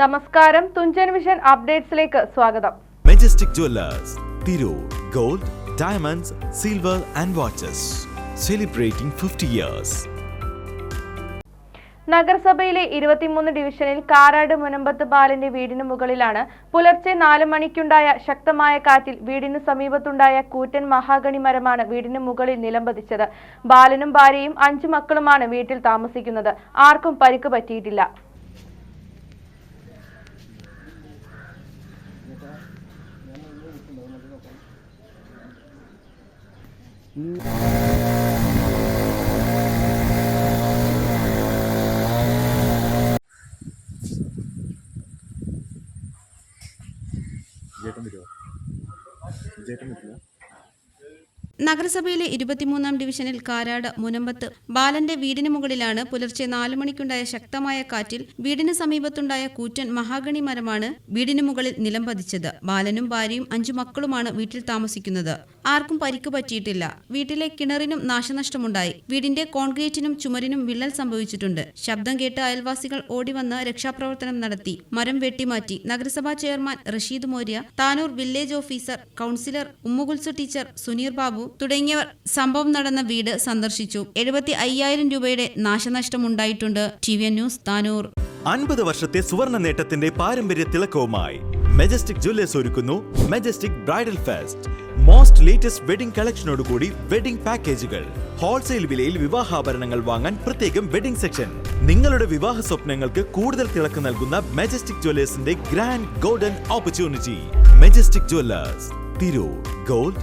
നമസ്കാരം. തുഞ്ചൻ വിഷൻ അപ്ഡേറ്റ്സിലേക്ക് സ്വാഗതം. Majestic jewellers Tirur gold diamonds silver and watches celebrating fifty years നഗരസഭയിലെ ഇരുപത്തിമൂന്ന് ഡിവിഷനിൽ കാരാട് മുനമ്പത്ത് ബാലന്റെ വീടിന് മുകളിലാണ് പുലർച്ചെ നാല് മണിക്കുണ്ടായ ശക്തമായ കാറ്റിൽ വീടിന് സമീപത്തുണ്ടായ കൂറ്റൻ മഹാഗണി മരമാണ് വീടിന് മുകളിൽ നിലംപതിച്ചത് ബാലനും ഭാര്യയും അഞ്ചു മക്കളുമാണ് വീട്ടിൽ താമസിക്കുന്നത്. ആർക്കും പരിക്ക് പറ്റിയിട്ടില്ല. ചേട്ടൻ വരുമോ ചേട്ടൻ വരുമോ നഗരസഭയിലെ ഇരുപത്തിമൂന്നാം ഡിവിഷനിൽ കാരാട് മുനമ്പത്ത് ബാലന്റെ വീടിന് മുകളിലാണ് പുലർച്ചെ നാലു മണിക്കുണ്ടായ ശക്തമായ കാറ്റിൽ വീടിന് സമീപത്തുണ്ടായ കൂറ്റൻ മഹാഗണി മരമാണ് വീടിന് മുകളിൽ നിലം പതിച്ചത്. ബാലനും ഭാര്യയും അഞ്ചു മക്കളുമാണ് വീട്ടിൽ താമസിക്കുന്നത്. ആർക്കും പരിക്ക് പറ്റിയിട്ടില്ല. വീട്ടിലെ കിണറിനും നാശനഷ്ടമുണ്ടായി. വീടിന്റെ കോൺക്രീറ്റിനും ചുമരിനും വിള്ളൽ സംഭവിച്ചിട്ടുണ്ട്. ശബ്ദം കേട്ട് അയൽവാസികൾ ഓടിവന്ന് രക്ഷാപ്രവർത്തനം നടത്തി. മരം വെട്ടിമാറ്റി. നഗരസഭാ chairman Rasheed മോര്യ Tanur village officer councillor Ummukulsu teacher Suneer Babu തുടങ്ങിയവർ സംഭവം നടന്ന വീട് സന്ദർശിച്ചു. എഴുപത്തി അയ്യായിരം രൂപയുടെ നാശനഷ്ടമുണ്ടായിട്ടുണ്ട്. T V news Tanur. അൻപത് വർഷത്തെ സുവർണ നേട്ടത്തിന്റെ പാരമ്പര്യ തിളക്കവുമായി മെജസ്റ്റിക് ജ്വല്ലേഴ്സ് ഒരുക്കുന്നു majestic bridal fest most latest wedding കളക്ഷനോടുകൂടി wedding പാക്കേജുകൾ ഹോൾസെയിൽ വിലയിൽ വിവാഹാഭരണങ്ങൾ വാങ്ങാൻ പ്രത്യേകം വെഡിംഗ് സെക്ഷൻ നിങ്ങളുടെ വിവാഹ സ്വപ്നങ്ങൾക്ക് കൂടുതൽ തിളക്ക് നൽകുന്ന majestic ജ്വല്ലേഴ്സിന്റെ grand golden opportunity majestic jewellers Tirur. Gold